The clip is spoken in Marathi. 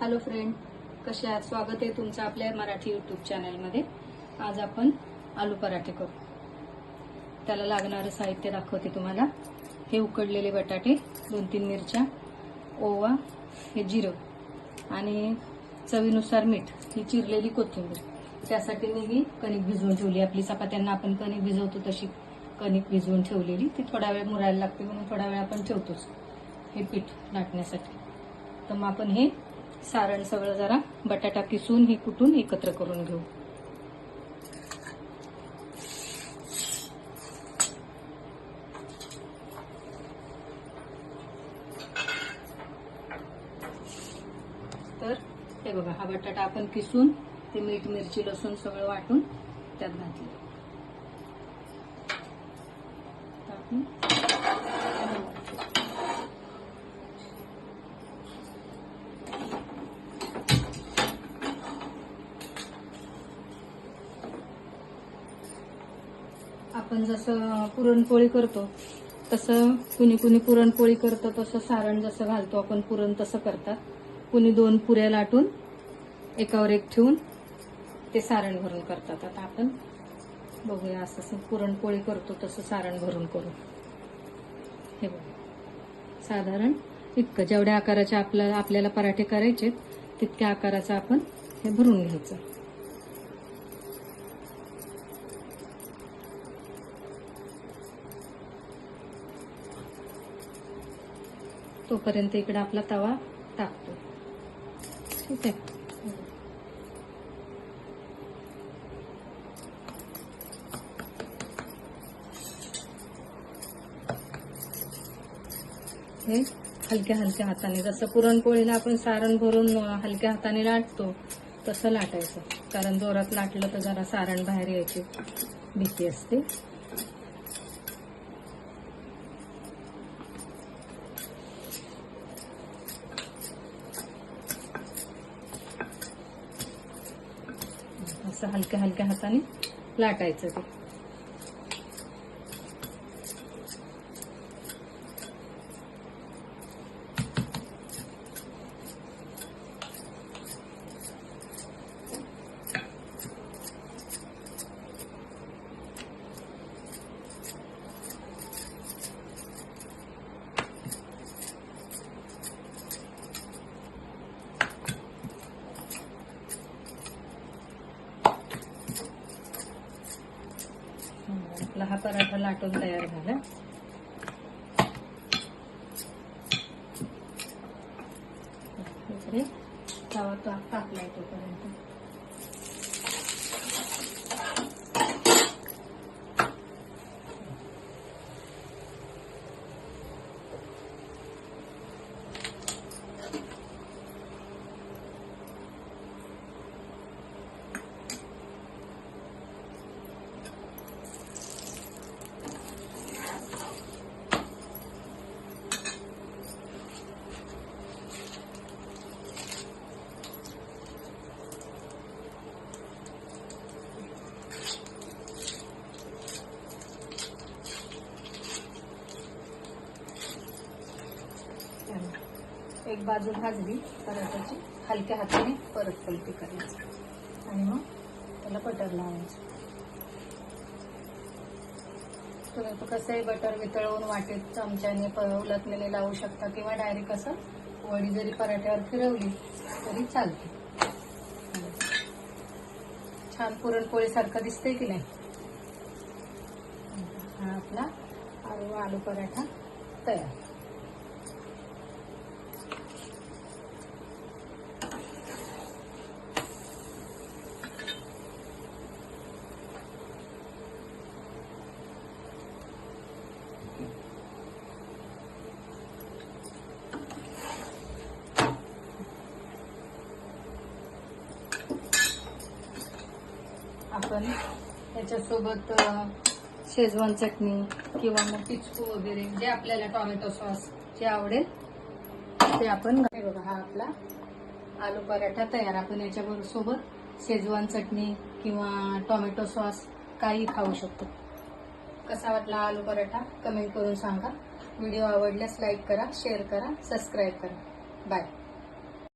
हॅलो फ्रेंड कसे आहात? स्वागत आहे तुमचं आपल्या मराठी यूट्यूब चॅनलमध्ये आज आपण आलू पराठे करू. त्याला लागणारं साहित्य दाखवते तुम्हाला. हे उकडलेले बटाटे दोन तीन मिरच्या ओवा हे जिरं आणि चवीनुसार मीठ ही चिरलेली कोथिंबीर. त्यासाठी मी ही कणिक भिजवून ठेवली. आपली चपात्यांना आपण कणिक भिजवतो तशी कणिक भिजवून ठेवलेली. ती थोडा वेळ मुरायला लागते म्हणून थोडा वेळ आपण ठेवतोच. हे पीठ लाटण्यासाठी. तर मग आपण हे सारण सगळं जरा बटाटा किसून हे कुटून एकत्र करून घेऊ. तर हे बघा हा बटाटा आपण किसून ते मीठ मिरची लसूण सगळं वाटून त्यात घातलं. आपण जसं पुरणपोळी करतो तसं कुणी कुणी पुरणपोळी करतं तसं सारण जसं घालतो आपण पुरण तसं करतात. कुणी दोन पुऱ्या लाटून एकावर एक ठेवून ते सारण भरून करतात. आता आपण बघूया असं असं पुरणपोळी करतो तसं सारण भरून करू हे बघा. साधारण इतकं. जेवढ्या आकाराच्या आपल्याला आपल्याला पराठे करायचे तितक्या आकाराचं आपण हे भरून घ्यायचं. तोपर्यंत इकडे आपला तवा टाकतो. ठीक आहे? हे हलक्या हलक्या हाताने जसं पुरणपोळीला आपण सारण भरून हलक्या हाताने लाटतो तसं लाटायचं. कारण जोरात लाटलं तर जरा सारण बाहेर यायची भीती असते. असं हलक्या हलक्या हाताने लाटायचं ते. आपला हा पराठा लाटून तयार झाला. तवा तो टाकलाय तोपर्यंत. एक बाजू भाजली पराठ्याची हलक्या हाताने परत पलटी करायची. आणि मग त्याला बटर लावायचं. तुम्ही कसं कसंही बटर वितळवून वाटेत चमच्याने उलटलेले लावू शकता किंवा डायरेक्ट असं वडी जरी पराठ्यावर फिरवली तरी चालते. छान पुरणपोळीसारखं दिसते की नाही? हा आपला आलू पराठा तयार. आपण त्याच्यासोबत शेजवान चटणी किंवा मग पिचकू वगैरे जे आपल्याला टोमॅटो सॉस जे आवडेल ते आपण बघा. हा आपला आलू पराठा तयार. आपण याच्याबरोबर सोबत शेजवान चटणी किंवा टॉमॅटो सॉस काही खाऊ शकतो. कसा वाटला आलू पराठा? कमेंट करून सांगा. व्हिडिओ आवडल्यास लाईक करा शेअर करा सबस्क्राईब करा. बाय.